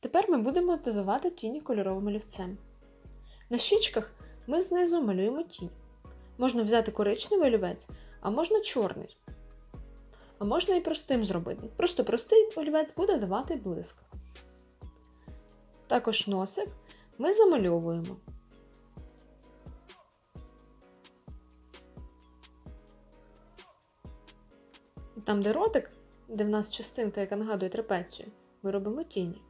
Тепер ми будемо додавати тіні кольоровим олівцем. На щічках ми знизу малюємо тінь. Можна взяти коричневий олівець, а можна чорний. А можна і простим зробити. Просто простий олівець буде давати блиск. Також носик ми замальовуємо. Там, де ротик, де в нас частинка, яка нагадує трапецію, ми робимо тіні.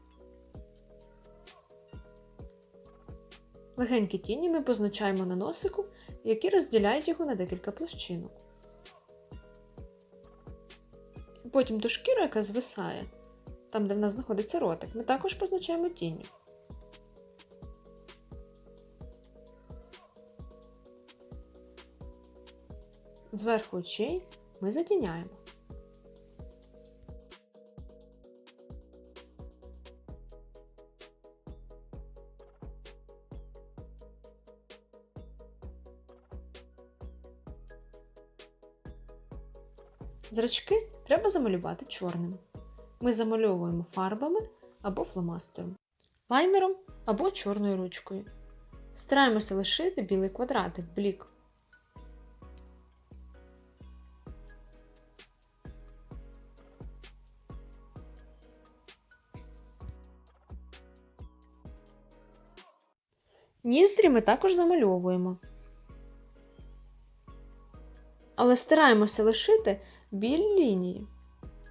Легенькі тіні ми позначаємо на носику, які розділяють його на декілька площинок. Потім до шкіри, яка звисає, там, де в нас знаходиться ротик, ми також позначаємо тіні. Зверху очей ми затіняємо. Зрачки треба замалювати чорним. Ми замальовуємо фарбами або фломастером, лайнером або чорною ручкою. Стараємося лишити білий квадратик, блік. Ніздрі ми також замальовуємо. Але стараємося лишити білі лінії,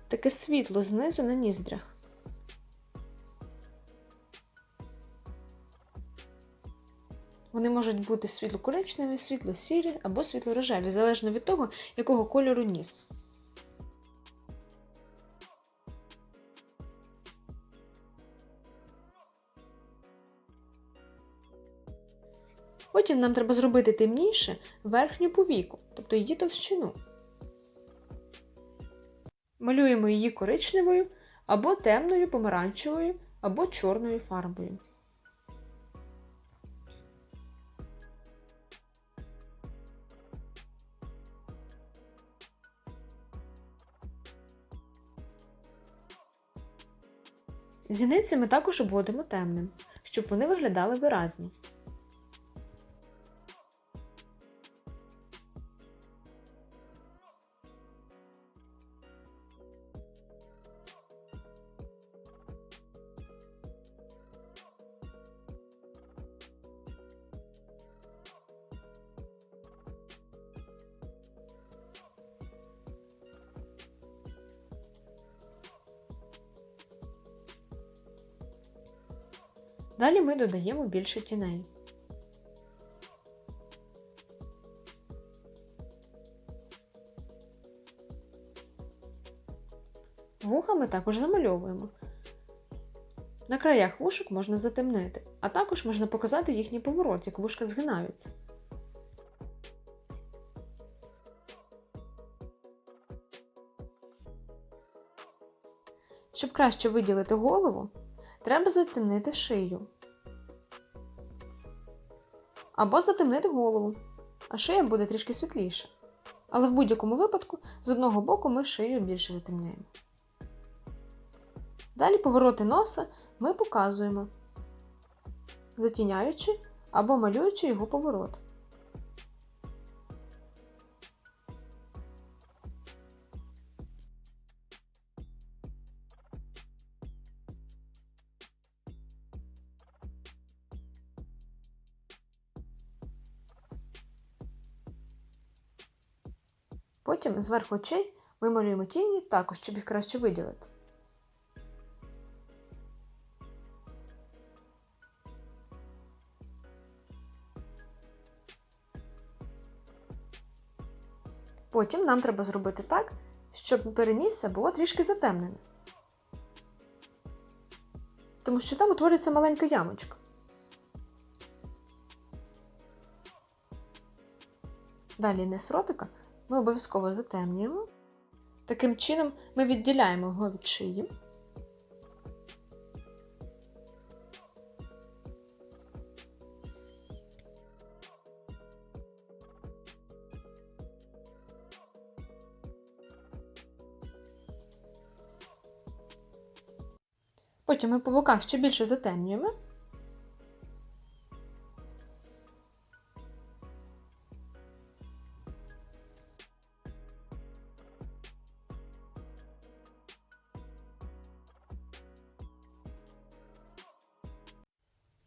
таке світло знизу на ніздрях. Вони можуть бути світло-коричневі, світло-сірі або світло-рожеві, залежно від того, якого кольору ніс. Потім нам треба зробити темніше верхню повіку, тобто її товщину. Малюємо її коричневою або темною помаранчевою, або чорною фарбою. Зіниці ми також обводимо темним, щоб вони виглядали виразно. Далі ми додаємо більше тіней. Вуха ми також замальовуємо. На краях вушок можна затемнити, а також можна показати їхній поворот, як вушка згинаються. Щоб краще виділити голову, треба затемнити шию. Або затемнити голову, а шия буде трішки світліша. Але в будь-якому випадку з одного боку ми шию більше затемняємо. Далі повороти носа ми показуємо, затіняючи або малюючи його поворот. Потім зверху очей ми малюємо тіні також, щоб їх краще виділити. Потім нам треба зробити так, щоб перенісся було трішки затемнене. Тому що там утворюється маленька ямочка. Далі низ ротика ми обов'язково затемнюємо. Таким чином ми відділяємо його від шиї. Потім ми по боках ще більше затемнюємо.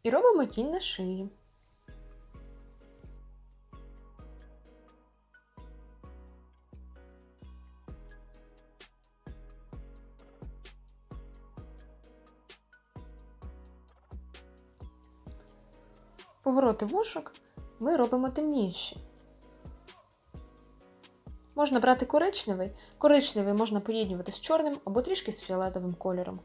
І робимо тінь на шиї. Повороти вушок ми робимо темніші. Можна брати коричневий. Коричневий можна поєднувати з чорним або трішки з фіолетовим кольором.